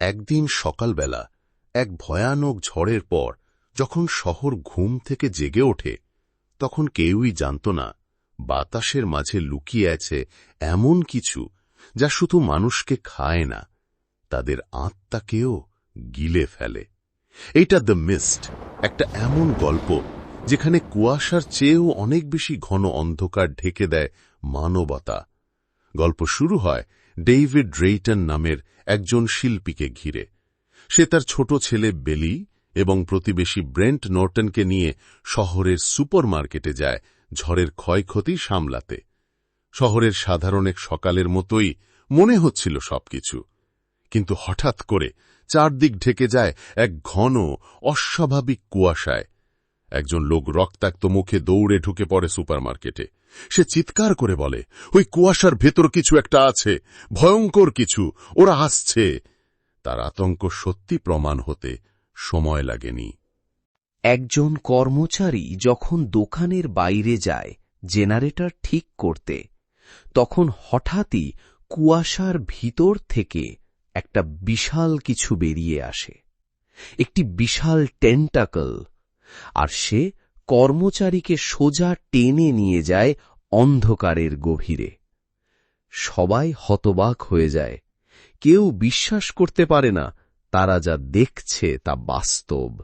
একদিন সকালবেলা, এক ভয়ানক ঝড়ের পর, যখন শহর ঘুম থেকে জেগে ওঠে, তখন কেউই জানত না, বাতাসের মাঝে লুকিয়ে আছে এমন কিছু যা শুধু মানুষকে খায় না, তাদের আত্মাকেও গিলে ফেলে। এইটা দ্য মিস্ট একটা এমন গল্প যেখানে কুয়াশার চেয়েও অনেক বেশি ঘন অন্ধকার ঢেকে দেয় মানবতা। গল্প শুরু হয় ডেভিড রেইটন নামের একজন শিল্পীকে ঘিরে। সে তার ছোট ছেলে বেলি এবং প্রতিবেশী ব্রেন্ট নর্টনকে নিয়ে শহরের সুপার মার্কেটে যায় ঝড়ের ক্ষয়ক্ষতি সামলাতে। শহরের সাধারণ এক সকালের মতোই মনে হচ্ছিল সবকিছু। কিন্তু হঠাৎ করে চারদিক ঢেকে যায় এক ঘন, অস্বাভাবিক কুয়াশায়। একজন লোক রক্তাক্ত মুখে দৌড়ে ঢুকে পড়ে সুপারমার্কেটে। সে চিৎকার করে বলে, ওই কুয়াশার ভেতর কিছু একটা আছে, ভয়ঙ্কর কিছু, ওরা আসছে। তার আতঙ্ক সত্যি প্রমাণ হতে সময় লাগেনি। একজন কর্মচারী যখন দোকানের বাইরে যায় জেনারেটর ঠিক করতে, তখন হঠাৎই কুয়াশার ভিতর থেকে একটা বিশাল কিছু বেরিয়ে আসে। একটি বিশাল টেন্টাকল, আর সে কর্মচারীকে সোজা টেনে নিয়ে যায় অন্ধকারের গভীরে। সবাই হতবাক হয়ে যায়। কেউ বিশ্বাস করতে পারে না, তারা যা দেখছে তা বাস্তব।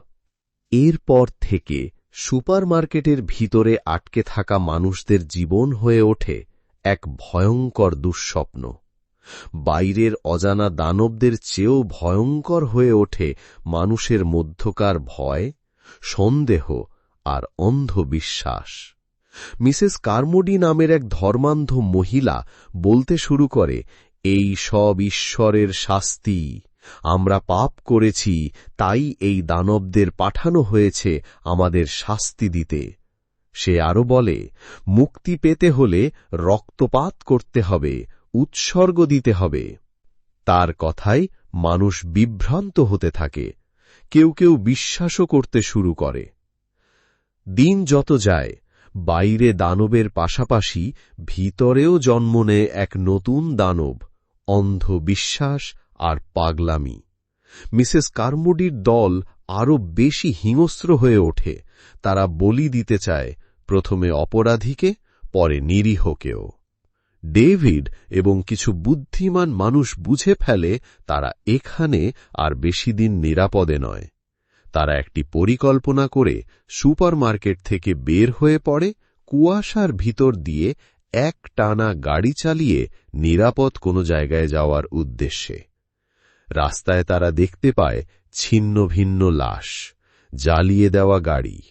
এরপর থেকে সুপারমার্কেটের ভিতরে আটকে থাকা মানুষদের জীবন হয়ে ওঠে এক ভয়ঙ্কর দুঃস্বপ্ন। বাইরের অজানা দানবদের চেয়েও ভয়ঙ্কর হয়ে ওঠে মানুষের মধ্যকার ভয়, সন্দেহ আর অন্ধবিশ্বাস। মিসেস কার্মোডি নামের এক ধর্মান্ধ মহিলা বলতে শুরু করে, এই সব ঈশ্বরের শাস্তি। আমরা পাপ করেছি, তাই এই দানবদের পাঠানো হয়েছে আমাদের শাস্তি দিতে। সে আরও বলে, মুক্তি পেতে হলে রক্তপাত করতে হবে, উৎসর্গ দিতে হবে। তার কথায় মানুষ বিভ্রান্ত হতে থাকে, কেউ কেউ বিশ্বাসও করতে শুরু করে। দিন যত যায় বাইরে দানবের পাশাপাশি ভিতরেও জন্ম নেয় এক নতুন দানব, অন্ধবিশ্বাস আর পাগলামি। মিসেস কার্মোডির দল আরও বেশি হিংস্র হয়ে ওঠে। তারা বলি দিতে চায়, প্রথমে অপরাধীকে, পরে নিরীহকেও। ডেভিড এবং কিছু বুদ্ধিমান মানুষ বুঝে ফেলে তারা এখানে আর বেশি দিন নিরাপদে নয়। তারা একটি পরিকল্পনা করে সুপারমার্কেট থেকে বের হয়ে পড়ে কুয়াশার ভিতর দিয়ে এক টানা গাড়ি চালিয়ে নিরাপদ কোনো জায়গায় যাওয়ার উদ্দেশ্যে। রাস্তায় তারা দেখতে পায় ছিন্ন ভিন্ন লাশ, জ্বালিয়ে দেওয়া গাড়ি,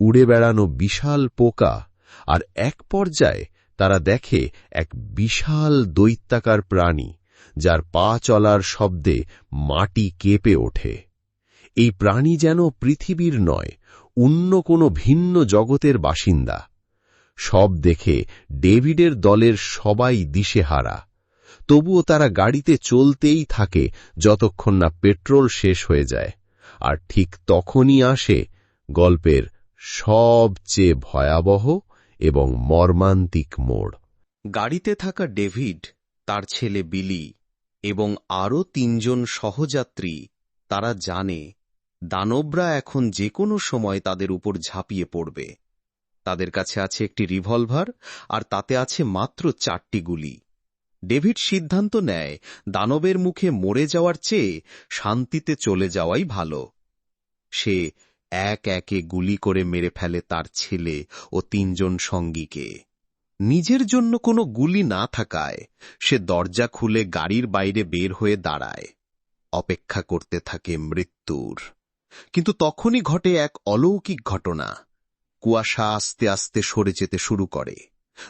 উড়ে বেড়ানো বিশাল পোকা, আর এক পর্যায়ে তারা দেখে এক বিশাল দৈত্যাকার প্রাণী, যার পা চলার শব্দে মাটি কেঁপে ওঠে। এই প্রাণী যেন পৃথিবীর নয়, অন্য কোনো ভিন্ন জগতের বাসিন্দা। সব দেখে ডেভিডের দলের সবাই দিশেহারা। তবুও তারা গাড়িতে চলতেই থাকে যতক্ষণ না পেট্রোল শেষ হয়ে যায়। আর ঠিক তখনই আসে গল্পের সবচেয়ে ভয়াবহ এবং মর্মান্তিক মোড়। গাড়িতে থাকা ডেভিড, তার ছেলে বিলি এবং আরও তিনজন সহযাত্রী, তারা জানে দানবরা এখন যে কোনো সময় তাদের উপর ঝাঁপিয়ে পড়বে। তাদের কাছে আছে একটি রিভলভার, আর তাতে আছে মাত্র চারটি গুলি। ডেভিড সিদ্ধান্ত নেয়, দানবের মুখে মরে যাওয়ার চেয়ে শান্তিতে চলে যাওয়াই ভালো। সে এক একে গুলি করে মেরে ফেলে তার ছেলে ও তিনজন সঙ্গীকে। নিজের জন্য কোনো গুলি না থাকায় সে দরজা খুলে গাড়ির বাইরে বের হয়ে দাঁড়ায়। অপেক্ষা করতে থাকে মৃত্যুর। কিন্তু তখনই ঘটে এক অলৌকিক ঘটনা। কুয়াশা আস্তে আস্তে সরে যেতে শুরু করে।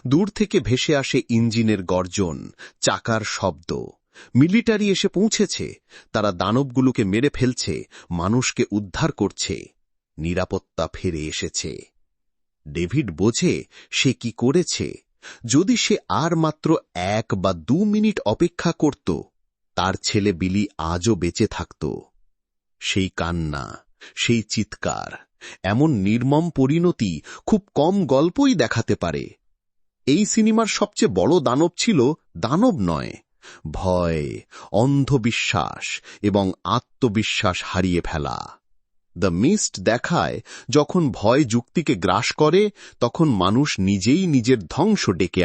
দূর থেকে ভেসে আসে ইঞ্জিনের গর্জন, চাকার শব্দ। মিলিটারি এসে পৌঁছেছে। তারা দানবগুলোকে মেরে ফেলছে, মানুষকে উদ্ধার করছে। নিরাপত্তা ফিরে এসেছে। ডেভিড বোঝে সে কি করেছে। যদি সে আর মাত্র এক বা দু মিনিট অপেক্ষা করত, তার ছেলে বিলি আজও বেঁচে থাকত। সেই কান্না, সেই চিৎকার, এমন নির্মম পরিণতি খুব কম গল্পই দেখাতে পারে। এই সিনেমার সবচেয়ে বড় দানব ছিল দানব নয়, ভয়, অন্ধবিশ্বাস এবং আত্মবিশ্বাস হারিয়ে ফেলা। দ্য মিস্ট দেখায় যখন ভয় যুক্তিকে গ্রাস করে, তখন মানুষ নিজেই নিজের ধ্বংস ডেকে আনে।